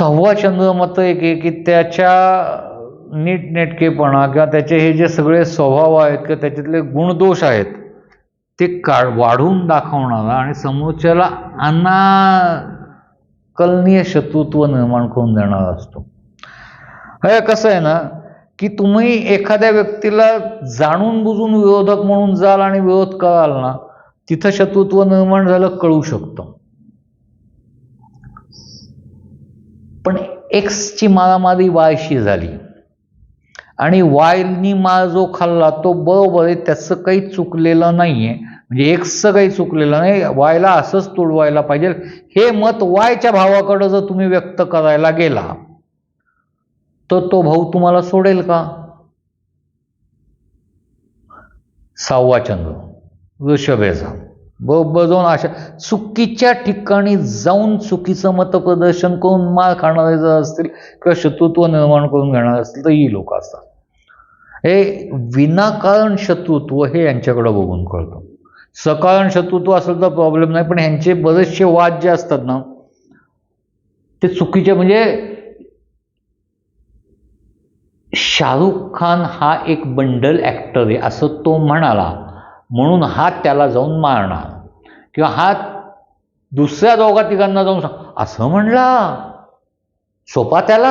सहावा चंद्र मत एक आहे की त्याच्या नीटनेटकेपणा किंवा त्याचे हे जे सगळे स्वभाव आहेत किंवा त्याच्यातले गुणदोष आहेत ते काढ वाढून दाखवणारा आणि समोरच्याला अनाकलनीय शत्रुत्व निर्माण करून देणारा असतो. हे कसं आहे ना की तुम्ही एखाद्या व्यक्तीला जाणून बुजून विरोधक म्हणून जाल आणि विरोध कराल ना तिथं शत्रुत्व निर्माण झालं कळू शकतं पण एक्सची मारामारी वायशी झाली. आणि वायनी मार जो खाल्ला तो बरोबर आहे त्याचं काही चुकलेलं नाही आहे म्हणजे एक्सचं काही चुकलेलं नाही वायला असंच तुडवायला पाहिजे. हे मत वायच्या भावाकडं जर तुम्ही व्यक्त करायला गेला तर तो भाऊ तुम्हाला सोडेल का? सहावा चंद्र वृषभेचा बरोबर अशा चुकीच्या ठिकाणी जाऊन चुकीचं मतप्रदर्शन करून मार खाणारे जर असतील किंवा शत्रुत्व निर्माण करून घेणारे असतील तर ही लोक असतात हे विनाकारण शत्रुत्व हे यांच्याकडं बघून कळतं सकारण शत्रुत्व असेल तर प्रॉब्लेम नाही पण ह्यांचे बरेचसे वाद जे असतात ना ते चुकीचे म्हणजे शाहरुख खान हा एक बंडल ॲक्टर आहे असं तो म्हणाला म्हणून हात त्याला जाऊन मारणार. किंवा हात दुसऱ्या दोघा तिघांना जाऊन सांग असं म्हणला सोपा त्याला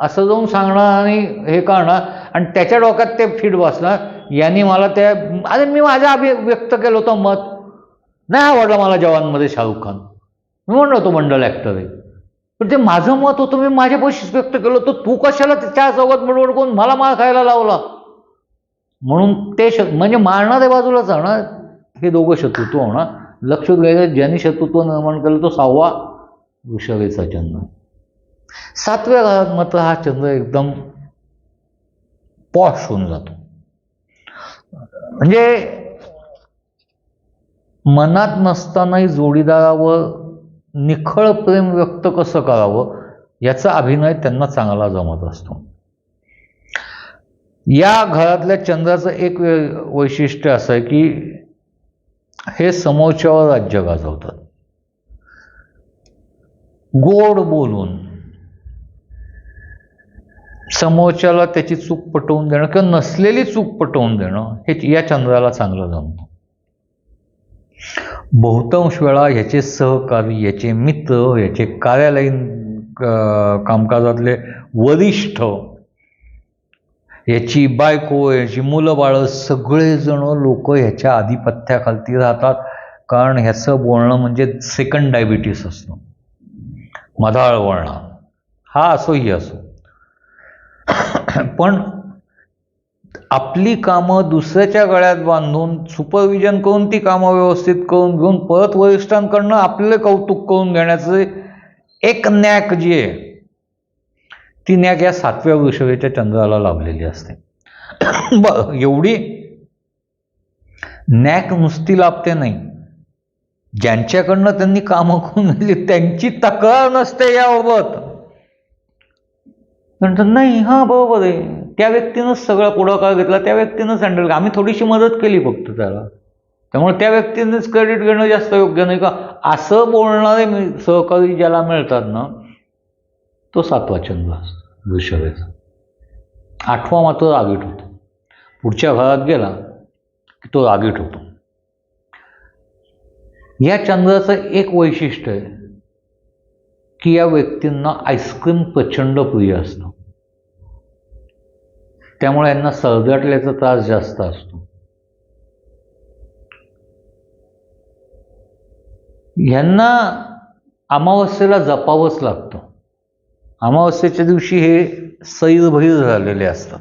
असं जाऊन सांगणार आणि हे करणार. आणि त्याच्या डोक्यात ते फिट बसणार यांनी मला त्या अरे मी माझ्या अभि व्यक्त केलं होतं मत. नाही आवडलं मला जवानमध्ये शाहरुख खान. मी म्हणलो होतो मंडल ॲक्टर आहे. पण ते माझं मत होतं मी माझ्या पैसेच व्यक्त केलं होतं. तू कशाला त्याच्यासोबत चौघात बडबड करून मला माळ खायला लावला? म्हणून ते श म्हणजे मारणाऱ्या बाजूलाच जाणार हे दोघं शत्रुत्व होणार. लक्षात घ्यायचं ज्यांनी शत्रुत्व निर्माण केलं तो सहावा वृषभेचा चंद्र सातव्या घरात मात्र हा चंद्र एकदम पॉश होऊन जातो. म्हणजे मनात नसतानाही जोडीदारावर निखळ प्रेम व्यक्त कसं करावं याचा अभिनय त्यांना चांगला जमत असतो. या घरातल्या चंद्राचं एक वे- वैशिष्ट्य असं आहे की हे समोरच्यावर राज्य गाजवतात. गोड बोलून समोरच्याला त्याची चूक पटवून देणं किंवा नसलेली चूक पटवून देणं हे या चंद्राला चांगलं जमतं. बहुतांश वेळा ह्याचे सहकारी याचे मित्र याचे कार्यालयीन कामकाजातले वरिष्ठ याची बायको याची मुलं बाळं सगळेजण लोक ह्याच्या आधिपत्याखालती राहतात. कारण ह्याचं बोलणं म्हणजे सेकंड डायबिटीस असणं मधाळ वळणं. हा असो ही असो. पण आपली कामं दुसऱ्याच्या गळ्यात बांधून सुपरविजन करून ती कामं व्यवस्थित करून घेऊन परत वरिष्ठांकडनं आपले कौतुक करून घेण्याचं एक नॅक जी आहे ती नॅक या सातव्या वृषभेच्या चंद्राला लाभलेली असते. ब एवढी नॅक नुसती लाभते नाही. ज्यांच्याकडनं त्यांनी कामं करून दिली त्यांची तक्रार नसते याबाबत. नंतर नाही हां बरोबर आहे. त्या व्यक्तीनंच सगळा पुढाकार घेतला त्या व्यक्तीनंच हँडल आम्ही थोडीशी मदत केली फक्त त्याला. त्यामुळे त्या व्यक्तीनेच क्रेडिट घेणं जास्त योग्य नाही का? असं बोलणारे सहकारी ज्याला मिळतात ना तो सातवा चंद्र असतो वृषभेचा आठवा मात्र रागीट होतो. पुढच्या घरात गेला की तो रागीट होतो. या चंद्राचं एक वैशिष्ट्य आहे की या व्यक्तींना आईस्क्रीम प्रचंड प्रिय असतं. त्यामुळे यांना सरदाटल्याचा त्रास जास्त असतो. ह्यांना अमावस्येला जपावंच लागतं. अमावस्येच्या दिवशी हे सैरभैर झालेले असतात.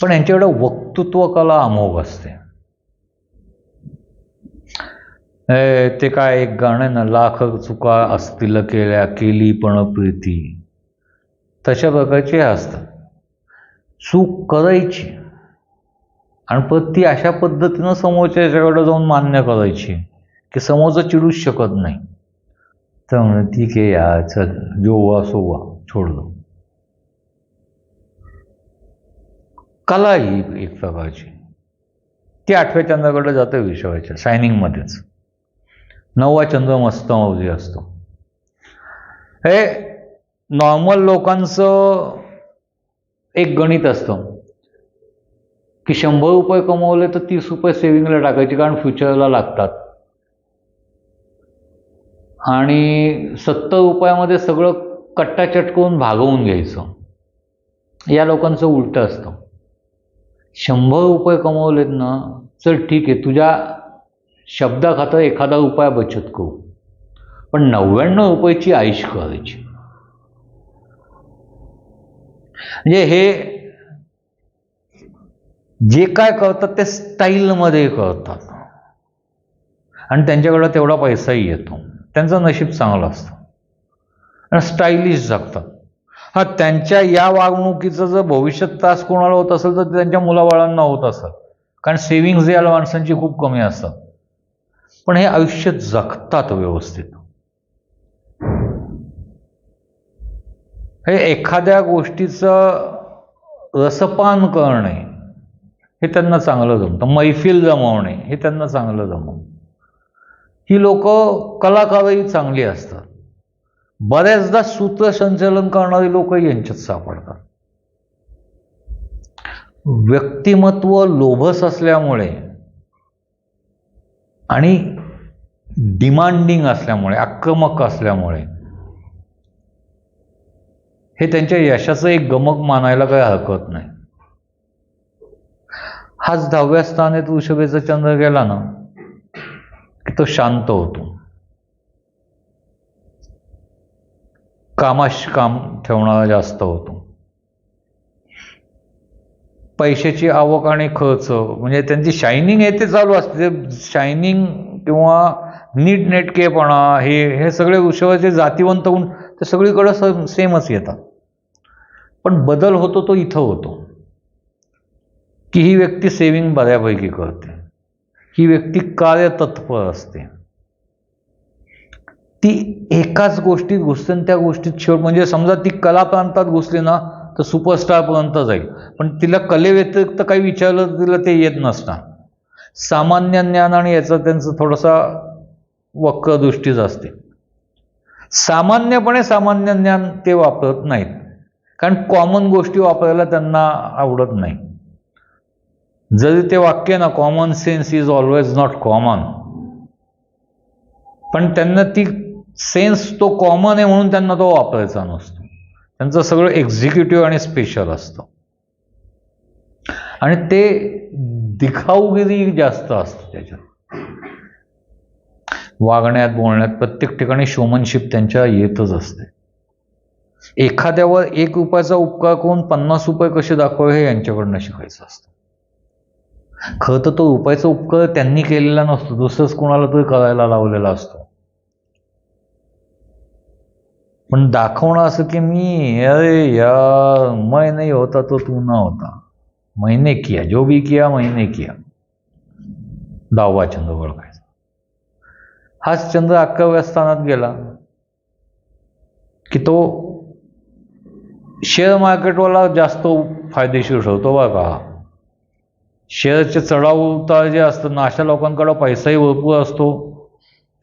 पण यांच्याकडे वक्तृत्वकला अमोघ असते. ते काय एक गाणं आहे ना लाख चुका असतील केल्या केली पण प्रीती. तशा प्रकारचे हे असतात. चूक करायची आणि परत ती अशा पद्धतीनं समोरच्या याच्याकडे जाऊन मान्य करायची की समोरचं चिडूच शकत नाही. तर म्हणे ठीक आहे यार चल जो हुआ सो हुआ छोड दो कला ही एक प्रकारची ती आठव्या चंद्राकडे जाते विषयाच्या शायनिंगमध्येच नववा चंद्र मस्त मौजी असतो हे नॉर्मल लोकांचं एक गणित असतं की शंभर रुपये कमवले तर तीस रुपये सेव्हिंगला टाकायचे कारण फ्युचरला लागतात आणि सत्तर रुपयामध्ये सगळं कट्टा चटकवून भागवून घ्यायचं. या लोकांचं उलटं असतं. शंभर रुपये कमवलेत ना चल ठीक आहे तुझ्या शब्दाखातर एखादा रुपया बचत करू. पण नव्याण्णव रुपयाची आयुष करायची. म्हणजे हे जे काय करतात ते स्टाईलमध्ये करतात. आणि त्यांच्याकडं तेवढा पैसाही येतो. त्यांचं नशीब चांगलं असतं. आणि स्टायलिश जगतात हा त्यांच्या या वागणुकीचं जर भविष्यात त्रास कोणाला होत असेल तर ते त्यांच्या मुलाबाळांना होत असेल. कारण सेव्हिंग्ज या माणसांची खूप कमी असतात पण हे आयुष्य जगतात व्यवस्थित. हे एखाद्या गोष्टीचं रसपान करणे हे त्यांना चांगलं जमतं. मैफिल जमवणे हे त्यांना चांगलं जमवतं. ही लोक कलाकारही चांगली असतात. बऱ्याचदा सूत्रसंचलन करणारी लोक यांच्यात सापडतात. व्यक्तिमत्व लोभस असल्यामुळे आणि डिमांडिंग असल्यामुळे आक्रमक असल्यामुळे हे त्यांच्या यशाचं एक गमक मानायला काही हरकत नाही. हाच दहाव्या स्थानेत वृषभेचा चंद्र गेला ना तो शांत होतो. कामाश काम ठेवणारा जास्त होतो. पैशाची आवक आणि खर्च म्हणजे त्यांची शायनिंग आहे ते चालू असते. शायनिंग किंवा नीट नेटकेपणा हे हे सगळे वृषभाचे जातीवंत होऊन ते सगळीकडं स सेमच येतात. पण बदल होतो तो इथं होतो. की ही व्यक्ती सेविंग बऱ्यापैकी करते. ही व्यक्ती कार्यतत्पर असते. ती एकाच गोष्टीत घुसते आणि त्या गोष्टीत शेवट म्हणजे समजा ती कला प्रांतात घुसली ना तर सुपरस्टारपर्यंत जाईल. पण तिला कलेव्यतिरिक्त काही विचारलं तर तिला ते येत नसणार. सामान्य ज्ञान आणि याचं त्यांचं थोडासा वक्रदृष्टीच असते. सामान्यपणे सामान्य ज्ञान ते वापरत नाहीत. कारण कॉमन गोष्टी वापरायला त्यांना आवडत नाही. जरी ते वाक्य ना common sense is always not common पण त्यांना ती सेन्स तो कॉमन आहे म्हणून त्यांना तो वापरायचा नसतो. त्यांचं सगळं एक्झिक्युटिव्ह आणि स्पेशल असतं. आणि ते दिखाऊगिरी जास्त असतं त्याच्यात. वागण्यात बोलण्यात प्रत्येक ठिकाणी शोमनशिप त्यांच्या येतच असते. एखाद्यावर एक रुपयाचा उपकार करून पन्नास रुपये कसे दाखवावे हे यांच्याकडनं शिकायचं असतं. खरं तर तो रुपयाचा उपकार त्यांनी केलेला नसतो. दुसरंच कोणाला तरी करायला लावलेला असतो. पण दाखवणं असं की मी अरे यार मैं नाही होता तो तू न होता. मैंने किया जो भी किया मैंने किया. दहावा चंद्र ओळखायचा हाच चंद्र अकराव्या स्थानात गेला. की तो शेअर मार्केटवाला जास्त फायदेशीर ठरतो बघा. शेअरचे चढाव उतार जे असतं ना अशा लोकांकडं पैसाही भरपूर असतो.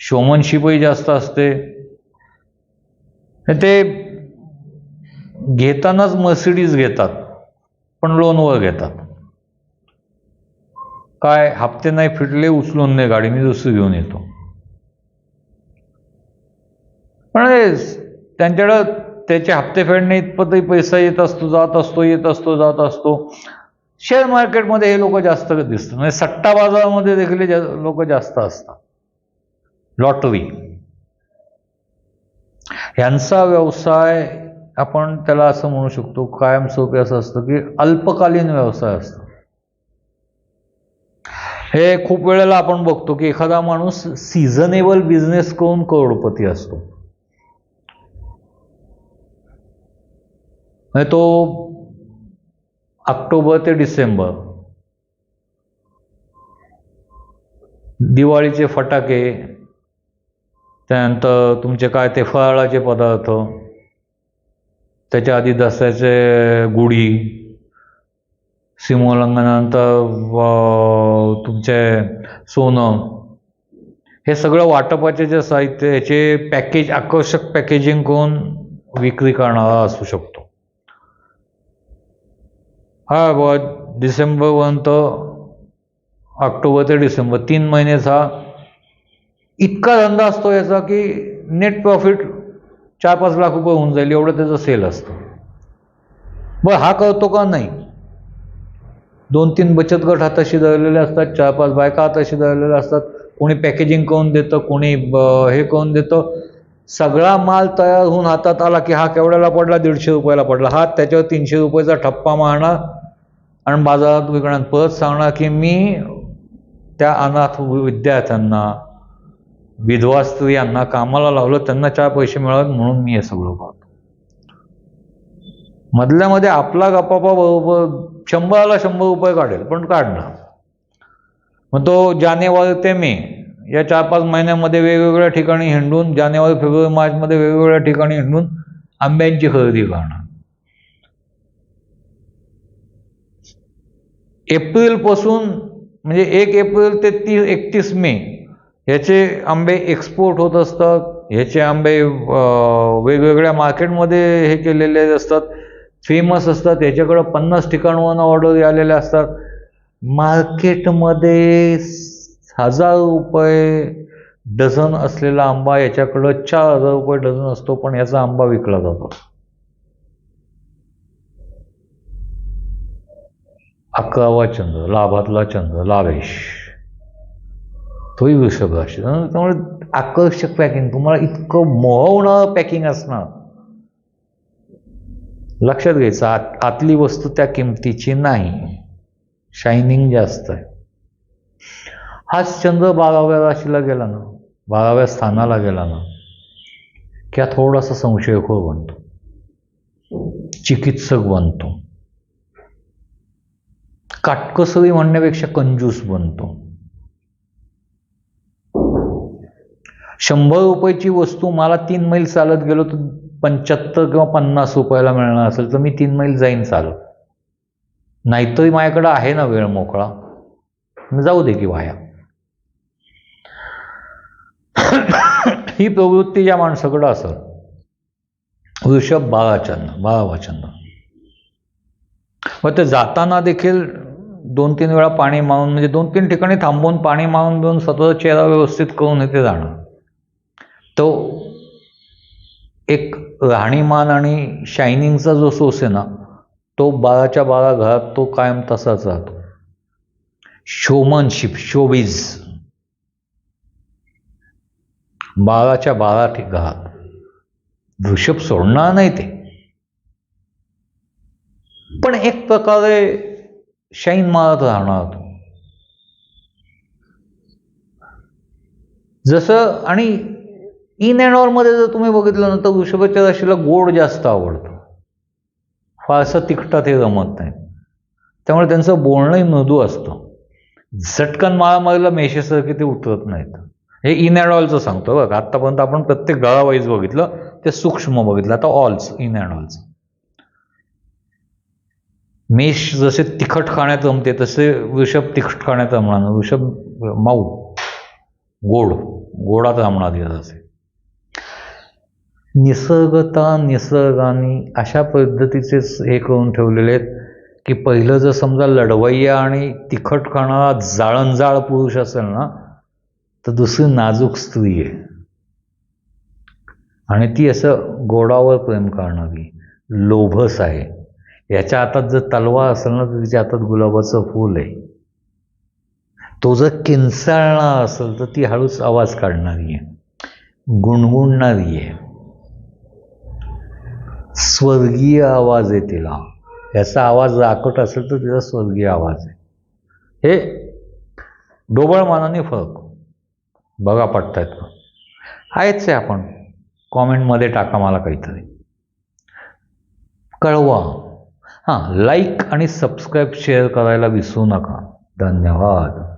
शोमनशिपही जास्त असते. ते घेतानाच मर्सिडीज घेतात पण लोनवर घेतात. काय हप्ते नाही फिटले उचलून नाही गाडी मी दुसरी घेऊन येतो. पण त्यांच्याकडं त्याचे हप्ते फेडणे इतपतही पैसा येत असतो जात असतो येत असतो जात असतो. शेअर मार्केटमध्ये हे लोक जास्त दिसतात. म्हणजे सट्टा बाजारामध्ये देखील लोक जास्त असतात. लॉटरी. ह्यांचा व्यवसाय आपण त्याला असं म्हणू शकतो कायमस्वरूपी असं असतं की अल्पकालीन व्यवसाय असतो. हे खूप वेळेला आपण बघतो की एखादा माणूस सीझनेबल बिझनेस करून करोडपती असतो. म्हणजे तो ऑक्टोबर ते डिसेंबर. दिवाळीचे फटाके त्यानंतर तुमचे काय ते फराळाचे पदार्थ त्याच्या आधी दसऱ्याचे गुढी सीमोल्लंघनानंतर तुमचे सोनं हे सगळं वाटपाचे जे साहित्य याचे पॅकेज आकर्षक पॅकेजिंग करून विक्री करणारा असू शकतो. हा बघा डिसेंबरपर्यंत ऑक्टोबर ते डिसेंबर तीन महिन्याचा इतका धंदा असतो याचा की नेट प्रॉफिट चार पाच लाख रुपये होऊन जाईल एवढं त्याचं सेल असतं. बरं हा करतो का नाही? दोन तीन बचत गट हाताशी धरलेले असतात चार पाच बायका हाताशी धरलेल्या असतात कोणी पॅकेजिंग करून देतं कोणी ब- हे करून देतं सगळा माल तयार होऊन हातात आला की हा केवढ्याला पडला? दीडशे रुपयाला पडला. हा त्याच्यावर तीनशे रुपयाचा ठप्पा मारणार आणि बाजारात विकणार परत सांगणार की मी त्या अनाथ विद्यार्थ्यांना विधवा स्त्रियांना कामाला लावलं त्यांना चार पैसे मिळावेत म्हणून मी हे सगळं पाहतो. मधल्यामध्ये आपला गप्पापा बरोबर शंभराला शंभर रुपये काढेल पण काढणार. मग तो जानेवारी ते मे या चार पाच महिन्यामध्ये वेगवेगळ्या ठिकाणी हिंडून जानेवारी फेब्रुवारी मार्चमध्ये वेगवेगळ्या ठिकाणी हिंडून आंब्यांची खरेदी करणार. एप्रिलपासून म्हणजे एक एप्रिल ते तीस एकतीस मे ह्याचे आंबे एक्सपोर्ट होत असतात. ह्याचे आंबे वेगवेगळ्या मार्केटमध्ये हे केलेले असतात. फेमस असतात. ह्याच्याकडं पन्नास ठिकाणवरून ऑर्डर आलेल्या असतात. मार्केटमध्ये हजार रुपये डझन असलेला आंबा याच्याकडं चार हजार रुपये डझन असतो पण याचा आंबा विकला जातो. अकरावा चंद्र लाभातला चंद्र लावेश. तोही वृषभ राशी. त्यामुळे आकर्षक पॅकिंग तुम्हाला इतकं मोहवणारं पॅकिंग असणार. लक्षात घ्यायचं आत आतली वस्तू त्या किमतीची नाही. शायनिंग जास्त आहे. हाच चंद्र बाराव्या राशीला गेला ना बाराव्या स्थानाला गेला ना किंवा थोडासा संशयखोर बनतो. चिकित्सक बनतो. काटकसरी म्हणण्यापेक्षा कंजूस बनतो. शंभर रुपयाची वस्तू मला तीन मैल चालत गेलो तर पंच्याहत्तर किंवा पन्नास रुपयाला मिळणार असेल तर मी तीन मैल जाईन चालत. नाहीतरी माझ्याकडं आहे ना वेळ मोकळा. जाऊ दे की वाया ही प्रवृत्ती ज्या माणसाकडं असेल. वृषभ बाळाचंद बाळावाचंद मग ते जाताना देखील दोन तीन वेळा पाणी मारून म्हणजे दोन तीन ठिकाणी थांबवून पाणी मारून देऊन स्वतःचा चेहरा व्यवस्थित करून येथे जाणं. तो एक राहणीमान आणि शायनिंगचा जो सोर्स आहे ना तो बाराच्या बारा घरात तो कायम तसाच राहतो. शोमनशिप शोबीज बाराच्या बारा ठिक वृषभ सोडणार नाही ते. पण एक प्रकारे शाईन मारत राहणार तो. जसं आणि इन अँड ऑलमध्ये जर तुम्ही बघितलं ना तर वृषभाच्या राशीला गोड जास्त आवडतं. फारसं तिखटात हे जमत नाही. त्यामुळे त्यांचं बोलणंही मृदू असतं. झटकन मारामारीला मेशेसारखे ते उतरत नाहीत. हे इन अँड ऑलचं सांगतो बघा. आत्तापर्यंत आपण प्रत्येक गळावाईज बघितलं ते सूक्ष्म बघितलं. आता ऑल्स इन अँड ऑल्स मेष जसे तिखट खाण्यात जमते तसे वृषभ तिखट खाण्यात रमणार वृषभ माऊ गोड गोडात रमणार असे निसर्गता निसर्गाने अशा पद्धतीचेच हे करून ठेवलेले आहेत की पहिलं जर समजा लढवय्या आणि तिखट खाणारा जाळणजाळ पुरुष असेल ना तर दुसरी नाजूक स्त्री आहे. आणि ती असं गोडावर प्रेम करणारी लोभस आहे. याच्या हातात जर तलवार असेल ना तर तिच्या हातात गुलाबाचं फूल आहे. तो जर किंचाळणार असेल तर ती हळूच आवाज काढणारी आहे. गुणगुणणारी आहे. स्वर्गीय आवाज आहे तिला. याचा आवाज राकट असेल तर तिचा स्वर्गीय आवाज आहे. हे डोबळमानाने फरक बघा पटतायत का? आहेच आहे आपण. कॉमेंटमध्ये टाका मला काहीतरी. कळवा. हां लाईक आणि सबस्क्राईब शेअर करायला विसरू नका. धन्यवाद.